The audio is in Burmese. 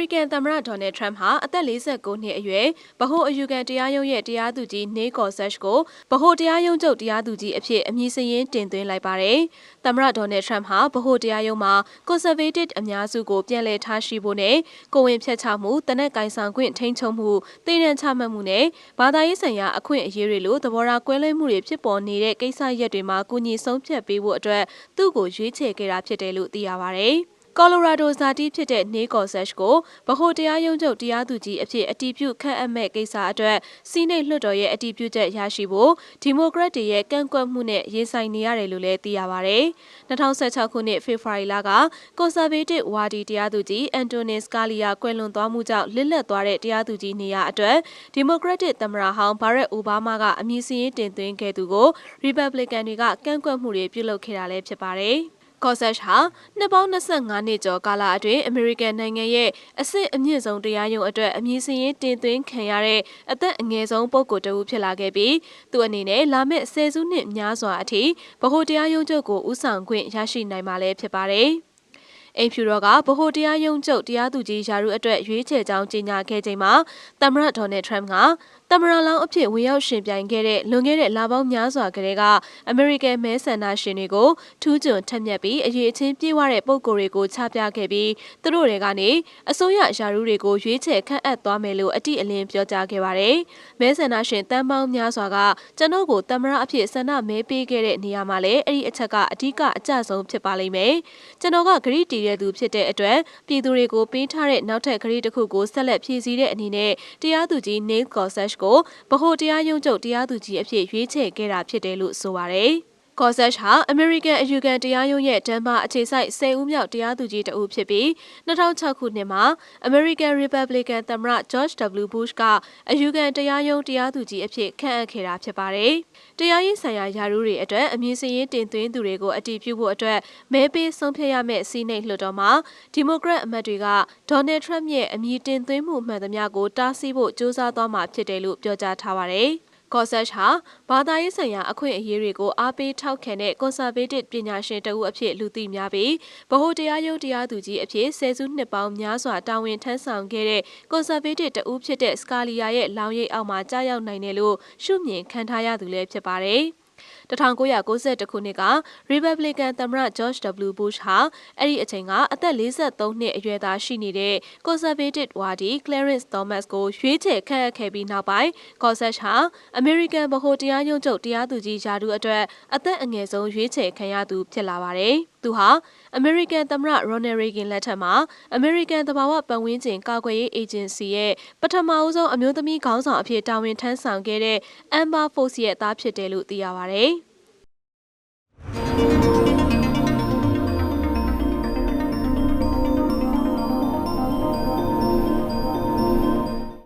ရိကန်သမ္မတဒေါ်နယ်ထရန့်ဟာအသက်49နှစ်အရွယ်ဗဟိုအယူခံတရားရုံးရဲ့တရားသူကြီးနေကော်ဆက်ကိုဗဟိုတရားရုံးချုပ်တရားသူကြီးအဖြစ်အမည်စရင်းတင်သွင်းလိုက်ပါတယ်။သမ္မတဒေါ်နယ်ထရန့်ဟာဗဟိုတရားရုံးမှာ conservative အများစုကိုပြန်လည်ထားရှိဖို့နဲ့ကိုဝင်ဖျက်ချမှုတနက်ကင်ဆောင်ခွင့်ထိန်းချုပ်မှုတည်ရန်ချမှတ်မှုနဲ့ဘာသာရေးဆိုင်ရာအခွင့်အရေးတွေလိုသဘောထားကွဲလွဲမှုတွေဖြစ်ပေါ်နေတဲ့ကိစ္စရပ်တွေမှာကူညီဆုံးဖြတ်ပေးဖို့အတွက်သူ့ကိုရွေးချယ်ခဲ့တာဖြစ်တယ်လို့သိရပါတယ်။ ကော်လိုရာဒိုဇာတိဖြစ်တဲ့နေကော်ဆက်ကိုဗဟိုတရားရုံးချုပ်တရားသူကြီးအဖြစ်အတည်ပြုခန့်အပ်မဲ့ကိစ္စအတွက်စီးနိတ်လွှတ်တော်ရဲ့အတည်ပြုချက်ရရှိဖို့ဒီမိုကရက်တွေရဲ့ကန့်ကွက်မှုနဲ့ရင်ဆိုင်နေရတယ်လို့လည်းသိရပါဗျ။2016ခုနှစ်ဖေဖော်ဝါရီလကကွန်ဆာဗေးတစ်ဝါဒီတရားသူကြီးအန်တိုနီစကာလီယာကွယ်လွန်သွားမှုကြောင့်လစ်လက်သွားတဲ့တရားသူကြီးနေရာအတွက်ဒီမိုကရက်တစ်သမ္မတဟောင်းဘာရက်အိုဘားမားကအမည်စရင်းတင်သွင်းခဲ့သူကိုရီပတ်ဘလစ်ကန်တွေကကန့်ကွက်မှုတွေပြုလုပ်ခဲ့တာလည်းဖြစ်ပါတယ်။ ကော့ဆက်ဟာနှစ်ပေါင်း25နှစ်ကျော်ကာလအတွင်းအမေရိကန်နိုင်ငံရဲ့အဆင့်အမြင့်ဆုံးတရားရုံးအတွက်အမည်စရင်းတင်သွင်းခံရတဲ့အသက်အငယ်ဆုံးပုဂ္ဂိုလ်တဦးဖြစ်လာခဲ့ပြီးသူအနေနဲ့လာမယ့်ဆယ်စုနှစ်များစွာအထိဗဟိုတရားရုံးချုပ်ကိုဦးဆောင်ခွင့်ရရှိနိုင်မှာလည်းဖြစ်ပါတယ်။အိမ်ဖြူတော်ကဗဟိုတရားရုံးချုပ်တရားသူကြီးယာရုအတွက်ရွေးချယ်ကြောင်းကြေညာခဲ့ချိန်မှာသမ္မတဒေါ်နယ်ထရမ့်က သမ္မတလောင်းအဖြစ်ဝင်ရောက်ရှင်ပြိုင်ခဲ့တဲ့လွန်ခဲ့တဲ့လပေါင်းများစွာကတည်းကအမေရိကန်မဲဆန္ဒရှင်တွေကိုထူးချွန်ထက်မြက်ပြီးအရေးအချင်းပြေးဝတဲ့ပုံကိုယ်တွေကိုချပြခဲ့ပြီးသူတို့တွေကနေအစိုးရယာရုတွေကိုရွေးချယ်ခန့်အပ်သွားမယ်လို့အတိအလင်းပြောကြားခဲ့ပါတယ်။မဲဆန္ဒရှင်တန်းပေါင်းများစွာကကျွန်တော်ကိုသမ္မတအဖြစ်ဆန္ဒမဲပေးခဲ့တဲ့နေရာမှာလည်းအဲ့ဒီအချက်ကအဓိကအကျဆုံးဖြစ်ပါလိမ့်မယ်။ကျွန်တော်ကဂရိတီတဲ့သူဖြစ်တဲ့အတွက်ပြည်သူတွေကိုပေးထားတဲ့နောက်ထပ်ဂရိတစ်ခုကိုဆက်လက်ဖြည့်ဆည်းတဲ့အနေနဲ့တရားသူကြီး Neil Gorsuch ကိုဗဟိုတရားရုံးချုပ်တရားသူကြီးအဖြစ်ရွေးချယ်ခဲ့တာဖြစ်တယ်လို့ဆိုပါတယ်။ ကော့ဆက်ဟာ အမေရိကန်အယူခံတရားရုံးရဲ့တန်းပါအခြေစိုက်10ဦးမြောက်တရားသူကြီးတဦးဖြစ်ပြီး2006ခုနှစ်မှာအမေရိကန် Republican သမ္မတ George W. Bush ကအယူခံတရားရုံးတရားသူကြီးအဖြစ်ခန့်အပ်ခဲ့တာဖြစ်ပါတယ်။တရားရေးဆိုင်ရာယာရုတွေအတွက်အမည်စရင်းတင်သွင်းသူတွေကိုအတည်ပြုဖို့အတွက်မဲပေးဆုံးဖြတ်ရမယ့်စီးနှိမ်လွှတ်တော်မှာဒီမိုကရက်အမတ်တွေကဒေါ်နယ်ထရမ့်ရဲ့အမည်တင်သွင်းမှုမှန်သမျှကိုတားဆီးဖို့ကြိုးစားသွားမှာဖြစ်တယ်လို့ပြောကြားထားပါတယ်။ ကော့ဆက်ဟာဘာသာရေးဆိုင်ရာအခွင့်အရေးတွေကိုအားပေးထောက်ခံတဲ့ကွန်ဆာဗေးတစ်ပညာရှင်တဦးအဖြစ်လူသိများပြီးဗဟိုတရားရုံးတရားသူကြီးအဖြစ်ဆယ်စုနှစ်ပေါင်းများစွာတာဝန်ထမ်းဆောင်ခဲ့တဲ့ကွန်ဆာဗေးတစ်တဦးဖြစ်တဲ့စကာလီယာရဲ့လောင်ရိပ်အောက်မှာကြားရောက်နိုင်တယ်လို့ရှုမြင်ခံထားရသူလည်းဖြစ်ပါတယ်။1992ခုနှစ်က Republican သမ္မတ George W. Bush ဟာအဲ့ဒီအချိန်ကအသက်43နှစ်အရွယ်သားရှိနေတဲ့ Conservative ဝါဒီ Clarence Thomas ကိုရွေးချယ်ခန့်အပ်ခဲ့ပြီးနောက်ပိုင်း Gorsuch ဟာ American ဗဟိုတရားရုံးချုပ်တရားသူကြီးယာဒူအတွက်အသက်အငယ်ဆုံးရွေးချယ်ခံရသူဖြစ်လာပါတယ်။သူဟာအမေရိကန်သမ္မတရိုနယ်ရီဂင်လက်ထက်မှာအမေရိကန်သဘာဝပတ်ဝန်းကျင်ကာကွယ်ရေးအေဂျင်စီရဲ့ပထမအဦးဆုံးအမျိုးသမီးခေါင်းဆောင်အဖြစ်တာဝန်ထမ်းဆောင်ခဲ့တဲ့ Amber Fox ရဲ့သားဖြစ်တယ်လို့သိရပါ ဗျ။